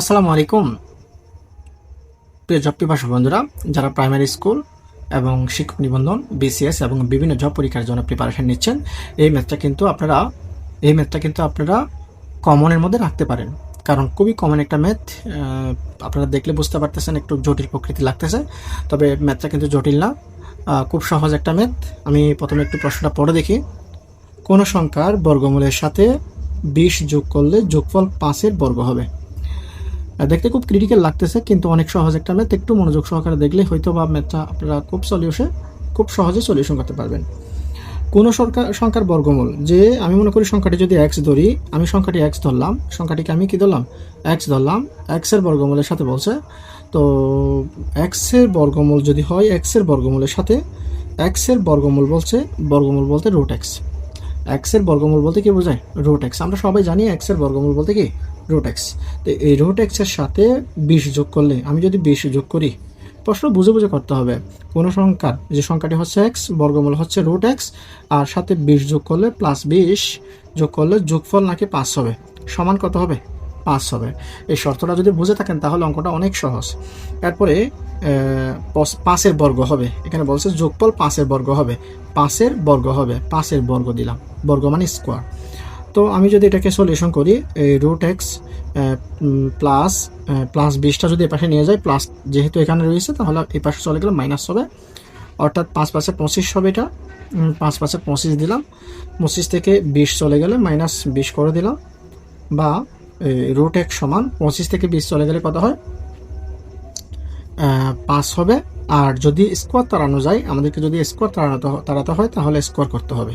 আসসালামু আলাইকুম। প্রিয় জব পিপাসু বন্ধুরা, যারা প্রাইমারি স্কুল এবং শিক্ষক নিবন্ধন বিসিএস এবং বিভিন্ন জব পরীক্ষার জন্য প্রিপারেশন নিচ্ছেন, এই ম্যাথটা কিন্তু আপনারা, এই ম্যাথটা কিন্তু আপনারা কমনের মধ্যে রাখতে পারেন। কারণ খুবই কমন একটা ম্যাথ আপনারা দেখলে বুঝতে পারতেছেন, একটু জটিল প্রকৃতি লাগতেছে, তবে ম্যাথটা কিন্তু জটিল না। খুব সহজ একটা ম্যাথ আমি প্রথমে একটু প্রশ্নটা পড়ে দেখি। কোন সংখ্যার বর্গমূলের সাথে বিশ যোগ করলে যোগফল পাঁচের বর্গ হবে? দেখতে খুব ক্রিটিক্যাল লাগতেছে, কিন্তু অনেক সহজ একটা ম্যাথ। একটু মনোযোগ সহকারে দেখলে হয়তো বা ম্যাথটা আপনারা খুব সলিউশন খুব সহজে সলিউশন করতে পারবেন। কোনো সংখ্যা, সংখ্যার বর্গমূল, যে আমি মনে করি সংখ্যাটি যদি এক্স ধরি, আমি সংখ্যাটি এক্স ধরলাম, সংখ্যাটিকে আমি কি ধরলাম? এক্স ধরলাম এক্সের বর্গমূলের সাথে বলছে, তো এক্সের বর্গমূল যদি হয় এক্সের বর্গমূলের সাথে এক্সের বর্গমূল বলছে, বর্গমূল বলতে রুট এক্স এক্সের বর্গমূল বলতে কি বোঝায়? রোট এক্স আমরা সবাই জানি এক্সের বর্গমূল বলতে কি? রোট এক্স তো এই রোট এক্সের সাথে বিশ যোগ করলে, আমি যদি বিশ যোগ করি, প্রশ্ন বুঝে বুঝে করতে হবে। কোনো সংখ্যার, যে সংখ্যাটি হচ্ছে এক্স বর্গমূল হচ্ছে রোট এক্স আর সাথে বিশ যোগ করলে প্লাস বিশ যোগ করলে যোগফল নাকি পাঁচ হবে। সমান কত হবে? পাঁচ হবে। এই শর্তটা যদি বুঝে থাকেন, তাহলে অঙ্কটা অনেক সহজ। পস- পাঁচের বর্গ হবে। এখানে বলছে যোগফল পাঁচের বর্গ হবে। পাঁচের বর্গ হবে। পাঁচের বর্গ দিলাম। বর্গ মানে স্কোয়ার তো আমি যদি এটাকে সলিউশন করি রুট এক্স প্লাস প্লাস বিশটা যদি এপাশে নিয়ে যাই প্লাস যেহেতু এখানে রয়েছে, তাহলে এই পাশে চলে গেলে মাইনাস হবে। অর্থাৎ পাঁচ পাঁচে পঁচিশ হবে এটা। পাঁচ পাঁচে পঁচিশ দিলাম। পঁচিশ থেকে বিশ চলে গেলে মাইনাস বিশ করে দিলাম। বা রুট এক্স সমান পঁচিশ থেকে বিশ চলে গেলে কত হয়? পাঁচ হবে। আর যদি স্কোয়ার তাড়ানো যায়, আমাদেরকে যদি স্কোয়ার তাড়াতে তাড়াতে হয়, তাহলে স্কোয়ার করতে হবে।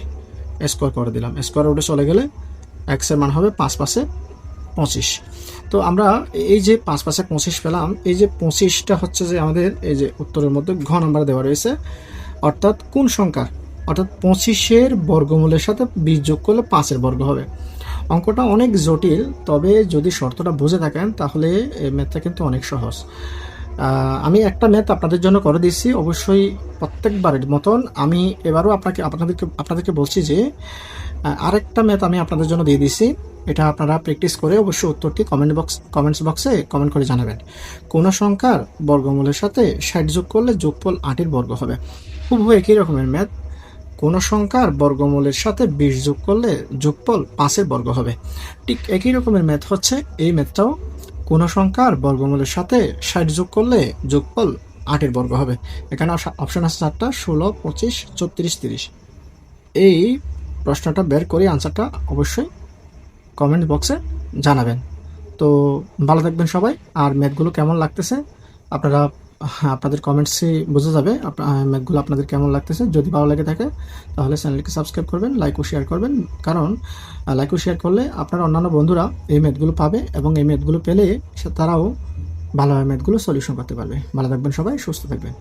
স্কোয়ার করে দিলাম। স্কোয়ার রুটে চলে গেলে এক্সের মান হবে পাঁচ পাশে পঁচিশ। তো আমরা এই যে পাঁচ পাশে পঁচিশ পেলাম, এই যে পঁচিশটা হচ্ছে যে আমাদের এই যে উত্তরের মধ্যে ঘ নাম্বার দেওয়া রয়েছে। অর্থাৎ কোন সংখ্যা অর্থাৎ পঁচিশের বর্গমূলের সাথে বিশ যোগ করলে পাঁচের বর্গ হবে। অঙ্কটা অনেক জটিল, তবে যদি শর্তটা বুঝে থাকেন, তাহলে ম্যাথটা কিন্তু অনেক সহজ। আমি একটা ম্যাথ আপনাদের জন্য করে দিচ্ছি অবশ্যই প্রত্যেকবারের মতন আমি এবারও আপনাকে, আপনাদেরকে আপনাদেরকে বলছি যে আরেকটা ম্যাথ আমি আপনাদের জন্য দিয়ে দিচ্ছি এটা আপনারা প্র্যাকটিস করে অবশ্যই উত্তরটি কমেন্ট বক্স, কমেন্টস বক্সে কমেন্ট করে জানাবেন। কোন সংখ্যার বর্গমূলের সাথে ষাট যোগ করলে যোগফল আটের বর্গ হবে। খুব একই রকমের ম্যাথ। কোন সংখ্যার বর্গমূলের সাথে বিশ যোগ করলে যোগফল পাঁচের বর্গ হবে। ঠিক একই রকমের ম্যাথ হচ্ছে, এই ম্যাথটাও কোন সংখ্যার বর্গমূলের সাথে ষাট যোগ করলে যোগফল আটের বর্গ হবে। এখানে অপশন আছে চারটা, ষোলো, পঁচিশ চৌত্রিশ তিরিশ। এই প্রশ্নটা বের করে আনসারটা অবশ্যই কমেন্ট বক্সে জানাবেন। তো ভালো থাকবেন সবাই, আর ম্যাথগুলো কেমন লাগতেছে আপনারা আপনাদের কমেন্টসে বোঝা যাবে। ম্যাকগুলো আপনাদের কেমন লাগতেছে? যদি ভালো লাগে থাকে, তাহলে চ্যানেলকে সাবস্ক্রাইব করবেন লাইক ও শেয়ার করবেন। কারণ লাইক ও শেয়ার করলে আপনার অন্যান্য বন্ধুরা এই ম্যাথগুলো পাবে এবং এই ম্যাথগুলো পেলে তারাও ভালোভাবে ম্যাথগুলো সলিউশন করতে পারবে। ভালো থাকবেন সবাই, সুস্থ থাকবেন।